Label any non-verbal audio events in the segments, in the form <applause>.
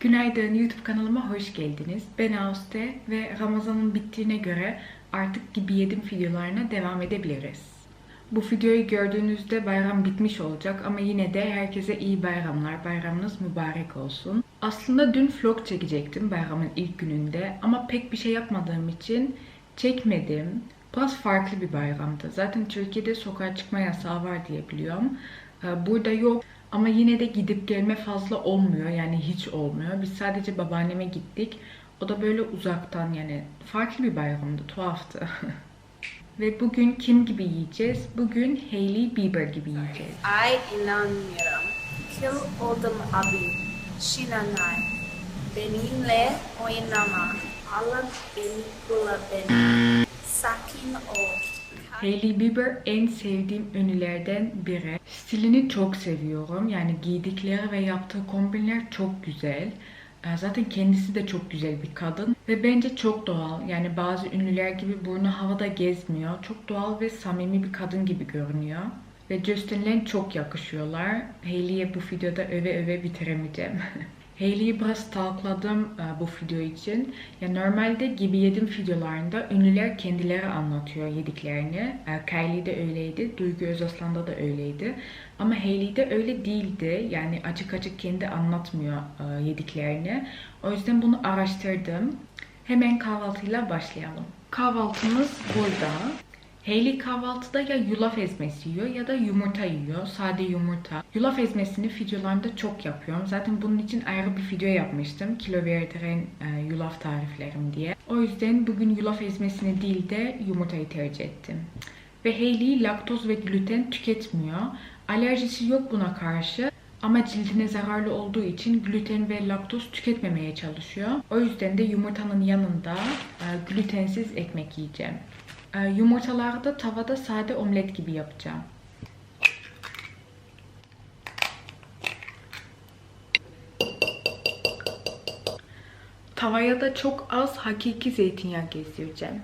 Günaydın YouTube kanalıma hoş geldiniz. Ben Ağustos ve Ramazan'ın bittiğine göre artık gibi yedim videolarına devam edebiliriz. Bu videoyu gördüğünüzde bayram bitmiş olacak ama yine de herkese iyi bayramlar. Bayramınız mübarek olsun. Aslında dün vlog çekecektim bayramın ilk gününde ama pek bir şey yapmadığım için çekmedim. Biraz farklı bir bayramdı. Zaten Türkiye'de sokağa çıkma yasağı var diye biliyorum. Ee, Burada yok ama yine de gidip gelme fazla olmuyor yani hiç olmuyor. Biz sadece babaanneme gittik. O da böyle uzaktan yani farklı bir bayramdı, tuhaftı. <laughs> Ve bugün kim gibi yiyeceğiz? Bugün Hailey Bieber gibi yiyeceğiz. Ay inanmıyorum. Kim oldum abi? Şinanay. Benimle oynama. Allah beni kula beni. Sakin ol. Hailey Bieber en sevdiğim ünlülerden biri. Stilini çok seviyorum. Yani giydikleri ve yaptığı kombinler çok güzel. Ee, Zaten kendisi de çok güzel bir kadın ve bence çok doğal. Yani bazı ünlüler gibi burnu havada gezmiyor. Çok doğal ve samimi bir kadın gibi görünüyor. Ve Justin Lin çok yakışıyorlar. Hailey'e bu videoda öve öve bitiremeyeceğim. <laughs> Hailey'i biraz stalkladım e, bu video için. Ya normalde gibi yedim videolarında ünlüler kendileri anlatıyor yediklerini. E, Kylie de öyleydi, Duygu Özaslan'da da öyleydi. Ama Hailey'de öyle değildi. Yani açık açık kendi anlatmıyor e, yediklerini. O yüzden bunu araştırdım. Hemen kahvaltıyla başlayalım. Kahvaltımız burada. Hailey kahvaltıda ya yulaf ezmesi yiyor ya da yumurta yiyor. Sade yumurta. Yulaf ezmesini videolarımda çok yapıyorum. Zaten bunun için ayrı bir video yapmıştım. Kilo verdiren e, yulaf tariflerim diye. O yüzden bugün yulaf ezmesini değil de yumurtayı tercih ettim. Ve Hailey laktoz ve gluten tüketmiyor. Alerjisi yok buna karşı. Ama cildine zararlı olduğu için gluten ve laktoz tüketmemeye çalışıyor. O yüzden de yumurtanın yanında e, glutensiz ekmek yiyeceğim. E, yumurtaları da tavada sade omlet gibi yapacağım. Tavaya da çok az hakiki zeytinyağı gezdireceğim.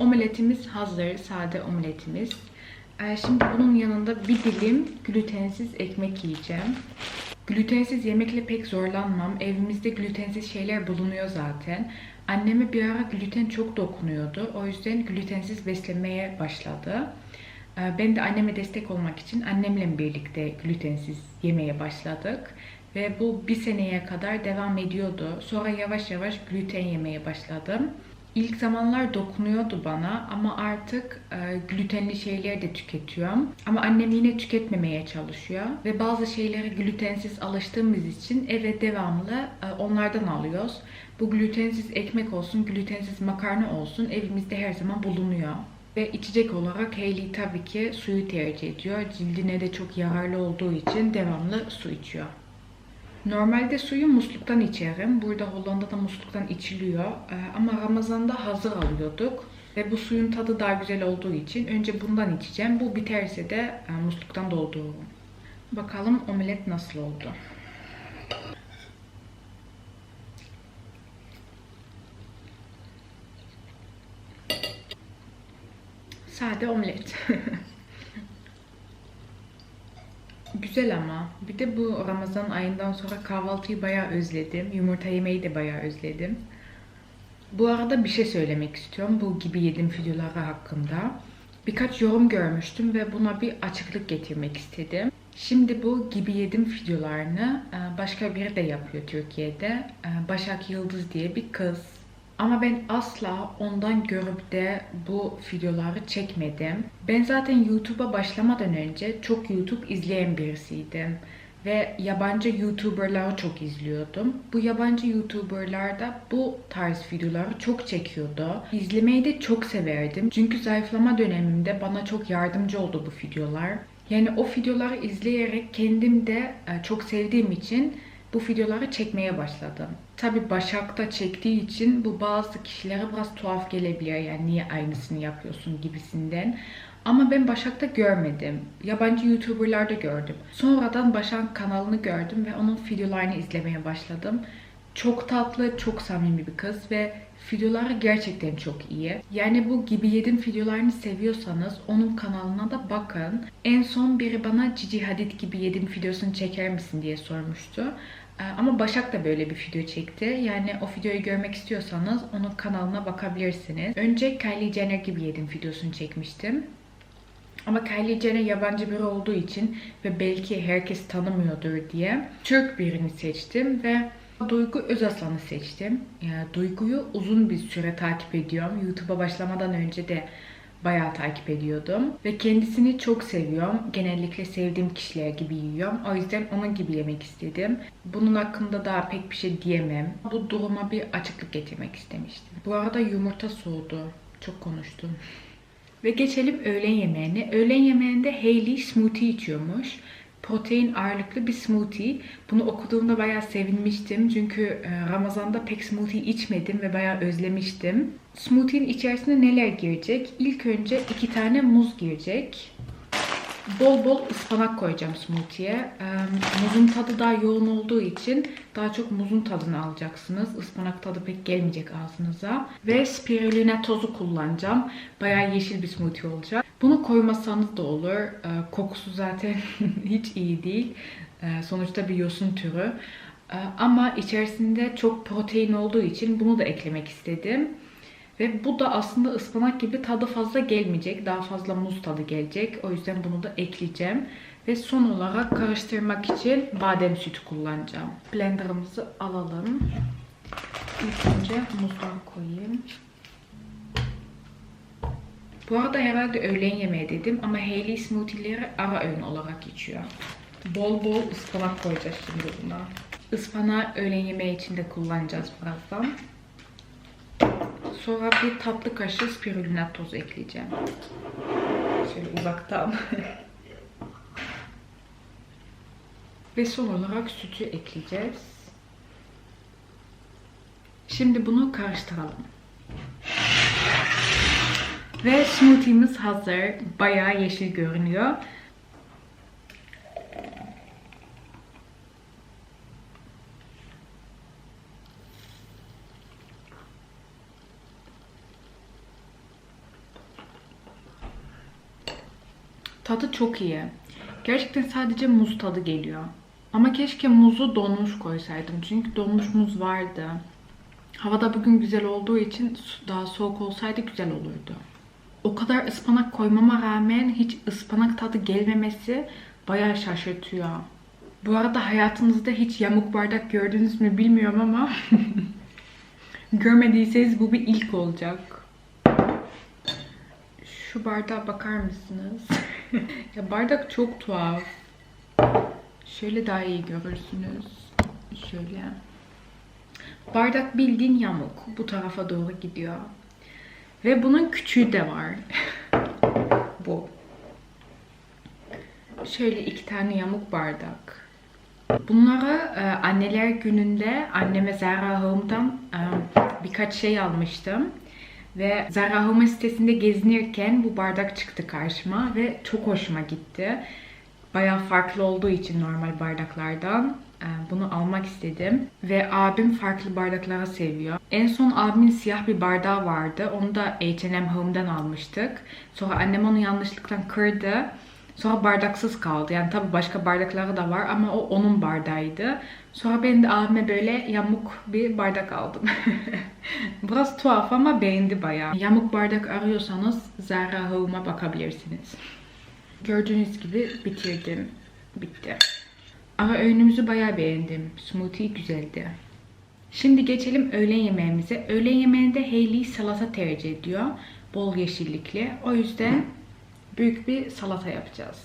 Omeletimiz hazır, sade omeletimiz. Ee, Şimdi bunun yanında bir dilim glutensiz ekmek yiyeceğim. Glutensiz yemekle pek zorlanmam. Evimizde glutensiz şeyler bulunuyor zaten. Anneme bir ara gluten çok dokunuyordu. O yüzden glutensiz beslemeye başladı. Ee, Ben de anneme destek olmak için annemle birlikte glutensiz yemeye başladık. Ve bu bir seneye kadar devam ediyordu. Sonra yavaş yavaş gluten yemeye başladım. İlk zamanlar dokunuyordu bana ama artık e, glutenli şeyler de tüketiyorum. Ama annem yine tüketmemeye çalışıyor. Ve bazı şeyleri glutensiz alıştığımız için eve devamlı e, onlardan alıyoruz. Bu glutensiz ekmek olsun, glutensiz makarna olsun evimizde her zaman bulunuyor. Ve içecek olarak Hailey tabii ki suyu tercih ediyor. Cildine de çok yararlı olduğu için devamlı su içiyor. Normalde suyu musluktan içerim. Burada Hollanda'da musluktan içiliyor. Ee, Ama Ramazan'da hazır alıyorduk. Ve bu suyun tadı daha güzel olduğu için önce bundan içeceğim. Bu biterse de e, musluktan doldururum. Bakalım omelet nasıl oldu. Sade omlet. <laughs> Güzel ama. Bir de bu Ramazan ayından sonra kahvaltıyı bayağı özledim. Yumurta yemeyi de bayağı özledim. Bu arada bir şey söylemek istiyorum bu gibi yedim videoları hakkında. Birkaç yorum görmüştüm ve buna bir açıklık getirmek istedim. Şimdi bu gibi yedim videolarını e, başka biri de yapıyor Türkiye'de. E, Başak Yıldız diye bir kız. Ama ben asla ondan görüp de bu videoları çekmedim. Ben zaten YouTube'a başlamadan önce çok YouTube izleyen birisiydim. Ve yabancı YouTuber'ları çok izliyordum. Bu yabancı YouTuber'lar da bu tarz videoları çok çekiyordu. İzlemeyi de çok severdim. Çünkü zayıflama dönemimde bana çok yardımcı oldu bu videolar. Yani o videoları izleyerek kendim de e, çok sevdiğim için bu videoları çekmeye başladım. Tabi Başak'ta çektiği için bu bazı kişilere biraz tuhaf gelebiliyor. Yani niye aynısını yapıyorsun gibisinden. Ama ben Başak'ta görmedim. Yabancı YouTuber'larda gördüm. Sonradan Başak kanalını gördüm ve onun videolarını izlemeye başladım. Çok tatlı, çok samimi bir kız ve videoları gerçekten çok iyi. Yani bu gibi yedim videolarını seviyorsanız onun kanalına da bakın. En son biri bana Cici Hadid gibi yedim videosunu çeker misin diye sormuştu. Ee, Ama Başak da böyle bir video çekti. Yani o videoyu görmek istiyorsanız onun kanalına bakabilirsiniz. Önce Kylie Jenner gibi yedim videosunu çekmiştim. Ama Kylie Jenner yabancı biri olduğu için ve belki herkes tanımıyordur diye Türk birini seçtim ve Duygu Özaslan'ı seçtim. Yani Duygu'yu uzun bir süre takip ediyorum. YouTube'a başlamadan önce de bayağı takip ediyordum. Ve kendisini çok seviyorum. Genellikle sevdiğim kişiler gibi yiyorum. O yüzden onun gibi yemek istedim. Bunun hakkında daha pek bir şey diyemem. Bu duruma bir açıklık getirmek istemiştim. Bu arada yumurta soğudu. Çok konuştum. <laughs> Ve geçelim öğlen yemeğine. Öğlen yemeğinde Hailey smoothie içiyormuş. Protein ağırlıklı bir smoothie. Bunu okuduğumda bayağı sevinmiştim. Çünkü e, Ramazan'da pek smoothie içmedim ve bayağı özlemiştim. Smoothie'nin içerisine neler girecek? İlk önce iki tane muz girecek. Bol bol ıspanak koyacağım smoothie'ye. Ee, muzun tadı daha yoğun olduğu için daha çok muzun tadını alacaksınız. Ispanak tadı pek gelmeyecek ağzınıza. Ve spirulina tozu kullanacağım. Bayağı yeşil bir smoothie olacak. Bunu koymasanız da olur. Ee, kokusu zaten <laughs> hiç iyi değil. Ee, sonuçta bir yosun türü. Ee, ama içerisinde çok protein olduğu için bunu da eklemek istedim. Ve bu da aslında ıspanak gibi tadı fazla gelmeyecek. Daha fazla muz tadı gelecek. O yüzden bunu da ekleyeceğim. Ve son olarak karıştırmak için badem sütü kullanacağım. Blenderımızı alalım. İlk önce muzları koyayım. Bu arada herhalde öğlen yemeği dedim ama Hailey smoothie'leri ara öğün olarak içiyor. Bol bol ıspanak koyacağız şimdi buna. Ispanağı öğlen yemeği için de kullanacağız birazdan. Sonra bir tatlı kaşığı spirulina tozu ekleyeceğim. Şöyle uzaktan. <laughs> Ve son olarak sütü ekleyeceğiz. Şimdi bunu karıştıralım. Ve smoothie'miz hazır. Bayağı yeşil görünüyor. Tadı çok iyi. Gerçekten sadece muz tadı geliyor. Ama keşke muzu donmuş koysaydım. Çünkü donmuş muz vardı. Havada bugün güzel olduğu için daha soğuk olsaydı güzel olurdu. O kadar ıspanak koymama rağmen hiç ıspanak tadı gelmemesi bayağı şaşırtıyor. Bu arada hayatınızda hiç yamuk bardak gördünüz mü bilmiyorum ama <laughs> görmediyseniz bu bir ilk olacak. Şu bardağa bakar mısınız? <laughs> ya bardak çok tuhaf. Şöyle daha iyi görürsünüz. Şöyle. Bardak bildiğin yamuk. Bu tarafa doğru gidiyor. Ve bunun küçüğü de var. <laughs> Bu. Şöyle iki tane yamuk bardak. Bunları e, anneler gününde anneme Zara Home'dan e, birkaç şey almıştım. Ve Zara Home sitesinde gezinirken bu bardak çıktı karşıma ve çok hoşuma gitti. Bayağı farklı olduğu için normal bardaklardan bunu almak istedim. Ve abim farklı bardakları seviyor. En son abimin siyah bir bardağı vardı. Onu da H&M Home'dan almıştık. Sonra annem onu yanlışlıkla kırdı. Sonra bardaksız kaldı. Yani tabii başka bardakları da var ama o onun bardağıydı. Sonra ben de abime böyle yamuk bir bardak aldım. <laughs> Biraz tuhaf ama beğendi bayağı. Yamuk bardak arıyorsanız Zara Home'a bakabilirsiniz. Gördüğünüz gibi bitirdim. Bitti. Ama öğünümüzü bayağı beğendim. Smoothie güzeldi. Şimdi geçelim öğlen yemeğimize. Öğlen yemeğinde Hailey salata tercih ediyor. Bol yeşillikli. O yüzden büyük bir salata yapacağız.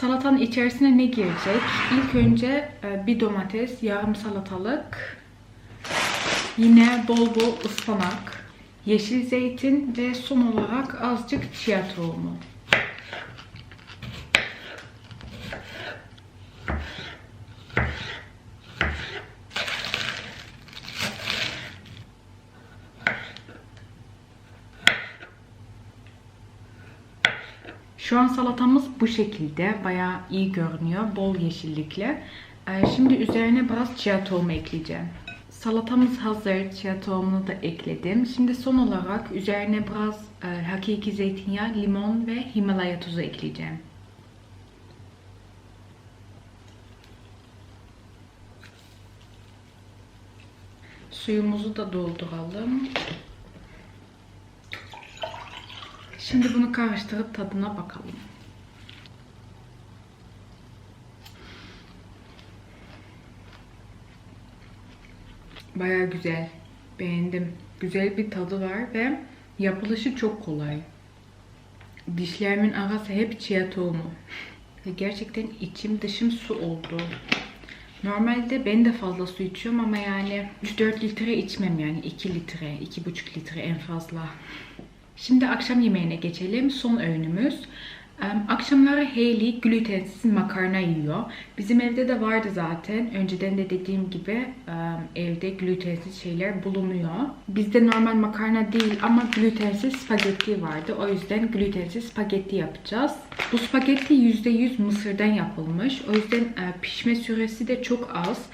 Salatanın içerisine ne girecek? İlk önce e, bir domates, yarım salatalık, yine bol bol ıspanak, yeşil zeytin ve son olarak azıcık chia tohumu. Şu an salatamız bu şekilde. Bayağı iyi görünüyor. Bol yeşillikli. Ee, Şimdi üzerine biraz chia tohumu ekleyeceğim. Salatamız hazır. Chia tohumunu da ekledim. Şimdi son olarak üzerine biraz e, hakiki zeytinyağı, limon ve Himalaya tuzu ekleyeceğim. Suyumuzu da dolduralım. Şimdi bunu karıştırıp tadına bakalım. Baya güzel. Beğendim. Güzel bir tadı var ve yapılışı çok kolay. Dişlerimin arası hep chia tohumu. Gerçekten içim dışım su oldu. Normalde ben de fazla su içiyorum ama yani 3-4 litre içmem yani 2 litre, 2,5 litre en fazla. Şimdi akşam yemeğine geçelim. Son öğünümüz. Akşamları Hailey glutensiz makarna yiyor. Bizim evde de vardı zaten. Önceden de dediğim gibi evde glutensiz şeyler bulunuyor. Bizde normal makarna değil ama glutensiz spagetti vardı. O yüzden glutensiz spagetti yapacağız. Bu spagetti %100 mısırdan yapılmış. O yüzden e, pişme süresi de çok az.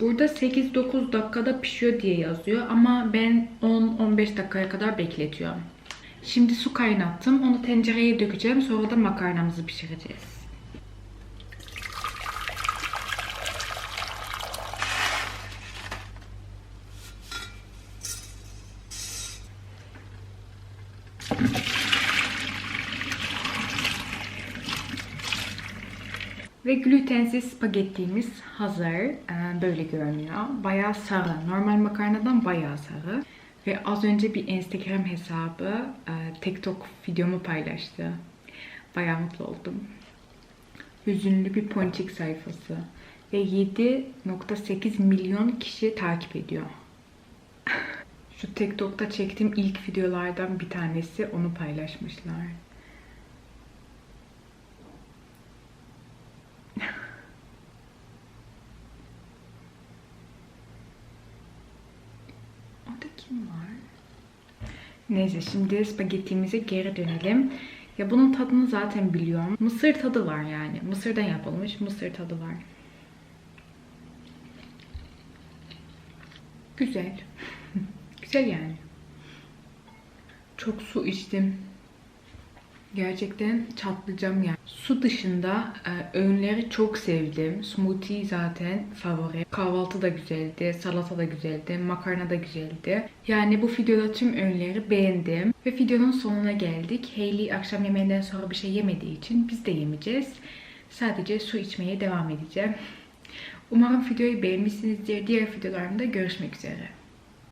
Burada 8-9 dakikada pişiyor diye yazıyor ama ben 10-15 dakikaya kadar bekletiyorum. Şimdi su kaynattım. Onu tencereye dökeceğim. Sonra da makarnamızı pişireceğiz. Ve glutensiz spagettimiz hazır. Ee, Böyle görünüyor. Bayağı sarı. Normal makarnadan bayağı sarı. Ve az önce bir Instagram hesabı e, TikTok videomu paylaştı. Bayağı mutlu oldum. Hüzünlü bir ponçik sayfası. Ve 7.8 milyon kişi takip ediyor. <laughs> Şu TikTok'ta çektiğim ilk videolardan bir tanesi onu paylaşmışlar. Kim var? Neyse şimdi spagettimize geri dönelim. Ya bunun tadını zaten biliyorum. Mısır tadı var yani. Mısırdan yapılmış mısır tadı var. Güzel. <laughs> Güzel yani. Çok su içtim. Gerçekten çatlayacağım yani. Su dışında e, öğünleri çok sevdim. Smoothie zaten favori. Kahvaltı da güzeldi, salata da güzeldi, makarna da güzeldi. Yani bu videoda tüm öğünleri beğendim. Ve videonun sonuna geldik. Hailey akşam yemeğinden sonra bir şey yemediği için biz de yemeyeceğiz. Sadece su içmeye devam edeceğim. Umarım videoyu beğenmişsinizdir. Diğer videolarımda görüşmek üzere.